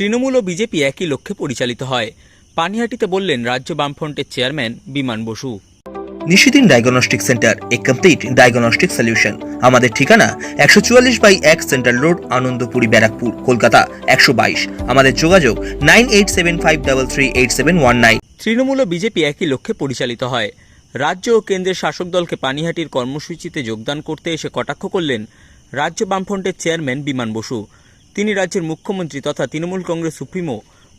তৃণমূল ও বিজেপি একই লক্ষ্যে পরিচালিত হয়। পানিহাটিতে বললেন রাজ্য বামফ্রন্টের chairman Biman Basu. Nishidin diagnostic centre এ কমপ্লিট ডায়াগনস্টিক সলিউশন। আমাদের ঠিকানা একশো চুয়াল্লিশ বাই এক সেন্ট্রাল রোড আনন্দপুরি ব্যারাকপুর কলকাতা একশো বাইশ। আমাদের যোগাযোগ nine eight seven five double three eight seven one nine. Trinamool ও বিজেপি একই লক্ষ্যে পরিচালিত হয়। রাজ্য ও কেন্দ্রের শাসক দলকে পানিহাটির কর্মসূচিতে যোগদান করতে এসে কটাক্ষ করলেন রাজ্য বামফ্রন্টের চেয়ারম্যান বিমান বসু। তিনি রাজ্যের মুখ্যমন্ত্রী তথা তৃণমূল কংগ্রেস সুপ্রিমো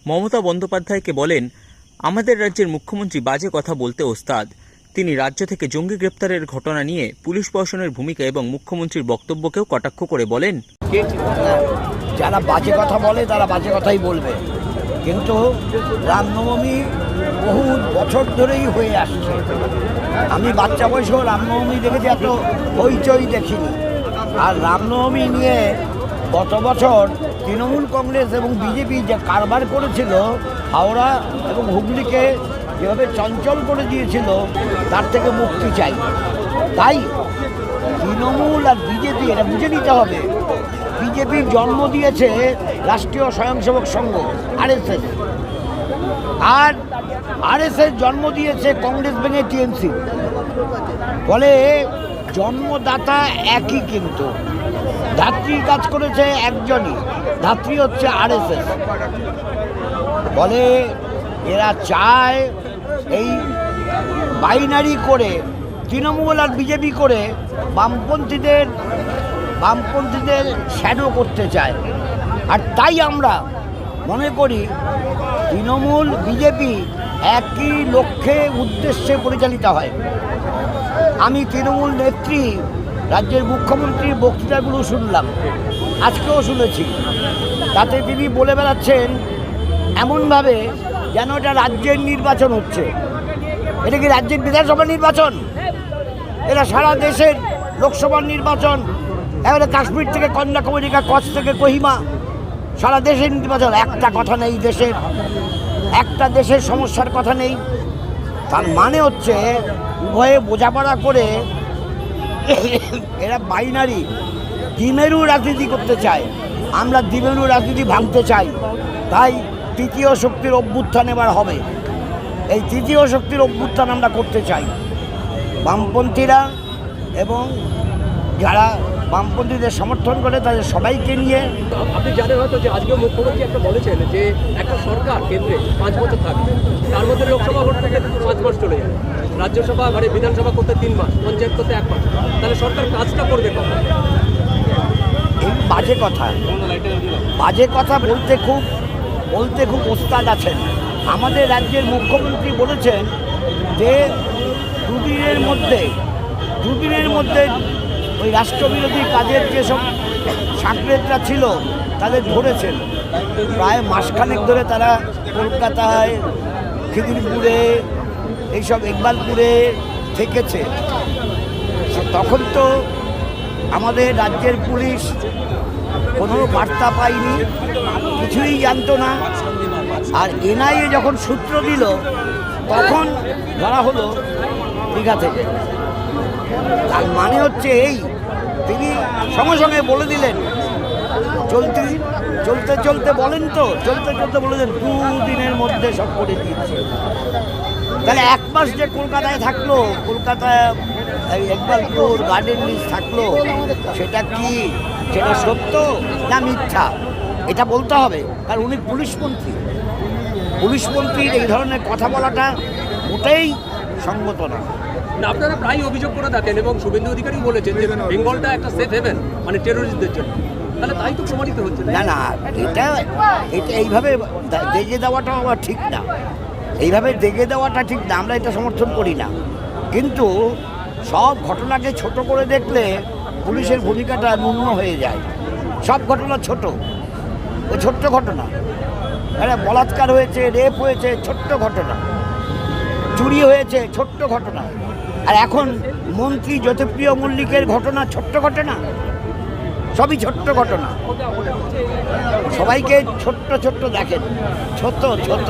মমতা বন্দ্যোপাধ্যায়কে বলেন, আমাদের রাজ্যের মুখ্যমন্ত্রী বাজে কথা বলতে ওস্তাদ। তিনি রাজ্য থেকে জঙ্গি গ্রেপ্তারের ঘটনা নিয়ে পুলিশ প্রশাসনের ভূমিকা এবং মুখ্যমন্ত্রীর বক্তব্যকেও কটাক্ষ করে বলেন। যারা বাজে কথা বলে তারা বাজে কথাই বলবে। কিন্তু রামনবমী বহু বছর ধরেই হয়ে আসছে। আমি বাচ্চা বয়সেও রামনবমী দেখেছি, এত হইচই দেখিনি। আর রামনবমী নিয়ে গত বছর তৃণমূল কংগ্রেস এবং বিজেপি যে কারবার করেছিল, হাওড়া এবং হুগলিকে যেভাবে চঞ্চল করে দিয়েছিল, তার থেকে মুক্তি চাই। তাই তৃণমূল আর বিজেপি, এটা বুঝে নিতে হবে, বিজেপির জন্ম দিয়েছে রাষ্ট্রীয় স্বয়ংসেবক সংঘ, আরএসএস। আর আরএসএস জন্ম দিয়েছে কংগ্রেস ভেঙে টিএমসি। ফলে জন্মদাতা একই কিন্তু। ধাত্রী কাজ করেছে একজনই। ধাত্রী হচ্ছে আরএসএস। বলে এরা চায় এই বাইনারি করে, তৃণমূল আর বিজেপি করে বামপন্থীদের বামপন্থীদের শ্যাডো করতে চায়। আর তাই আমরা মনে করি তৃণমূল, বিজেপি একই লক্ষ্যে, উদ্দেশ্যে পরিচালিত হয়। আমি তৃণমূল নেত্রী রাজ্যের মুখ্যমন্ত্রীর বক্তৃতাগুলো শুনলাম, আজকেও শুনেছি। তাতে তিনি বলে বেড়াচ্ছেন, এমনভাবে যেন এটা রাজ্যের নির্বাচন হচ্ছে। এটা কি রাজ্যের বিধানসভা নির্বাচন? এটা সারা দেশের লোকসভার নির্বাচন। এবারে কাশ্মীর থেকে কন্যাকুমারিকা কচ্ছ থেকে কহিমা, সারা দেশের নির্বাচন। একটা কথা নেই দেশের, একটা দেশের সমস্যার কথা নেই। তার মানে হচ্ছে উভয়ে বোঝাপড়া করে এরা বাইনারি দ্বিমেরু রাজনীতি করতে চায়। আমরা দ্বিমেরু রাজনীতি ভাঙতে চাই। তাই তৃতীয় শক্তির অভ্যুত্থান এবার হবে। এই তৃতীয় শক্তির অভ্যুত্থান আমরা করতে চাই। বামপন্থীরা এবং যারা বামপন্থীদের সমর্থন করে, তাদের সবাইকে নিয়ে আপনি জানেন হয়তো যে আজকে মুখ্যমন্ত্রী একটা বলেছেন যে একটা সরকার কেন্দ্রে পাঁচ বছর থাকবে। তার মধ্যে লোকসভা ভোট করতে পাঁচ মাস চলে যাবে। রাজ্যসভা মানে বিধানসভা করতে তিন মাস, পঞ্চায়েত করতে এক মাস। তাহলে সরকার কাজটা করবে কখন? বাজে কথা। বাজে কথা বলতে খুব বলতে খুব ওস্তাদ আছেন। আমাদের রাজ্যের মুখ্যমন্ত্রী বলেছেন যে, দুদিনের মধ্যে দুদিনের মধ্যে ওই রাষ্ট্রবিরোধী কাজের যেসব সাংকেতরা ছিল, তাদের ধরেছেন। প্রায় মাসখানেক ধরে তারা কলকাতায়, খিদিরপুরে এইসব ইকবালপুরে থেকেছে। তখন তো আমাদের রাজ্যের পুলিশ কোনো বার্তা পায়নি, কিছুই জানতো না। আর এনআইএ যখন সূত্র দিল, তখন ধরা হলো দীঘা থেকে। তার মানে হচ্ছে এই, তিনি সঙ্গে সঙ্গে বলে দিলেন, চলতে চলতে চলতে বলেন তো, চলতে চলতে বলে দেন দুদিনের মধ্যে সব করে দিয়েছে। তাহলে এক মাস যে কলকাতায় থাকল কলকাতায় এই একবারপুর গার্ডেন লিস্ট থাকল সেটা কি? সেটা সত্য না মিথ্যা? এটা বলতে হবে কারণ উনি পুলিশ মন্ত্রী। পুলিশ মন্ত্রীর এই ধরনের কথা বলাটা মোটেই সঙ্গত না। আপনারা প্রায় অভিযোগ করে থাকেন এবং শুভেন্দু অধিকারী বলেছেন যে বেঙ্গলটা একটা সেফ হেভেন মানে টেরোরিস্টদের জন্য। তাহলে তাই তো প্রমাণিত হচ্ছে না না? এটা এটা এইভাবে দা- দেগে দেওয়াটাও আবার ঠিক না। এইভাবে দেগে দেওয়াটা ঠিক না, আমরা এটা সমর্থন করি না। কিন্তু সব ঘটনাকে ছোট করে দেখলে পুলিশের ভূমিকাটা ন্যূন হয়ে যায়। সব ঘটনা ছোট। ওই ছোট্ট ঘটনা। একটা বলাৎকার হয়েছে, রেপ হয়েছে, ছোট্ট ঘটনা। চুরি হয়েছে, ছোট্ট ঘটনা। আর এখন মন্ত্রী জ্যোতিপ্রিয় মল্লিকের ঘটনা ছোট্ট ঘটনা? সবই ছোট্ট ঘটনা। সবাইকে ছোট্ট ছোট্ট দেখেন। ছোট ছোট।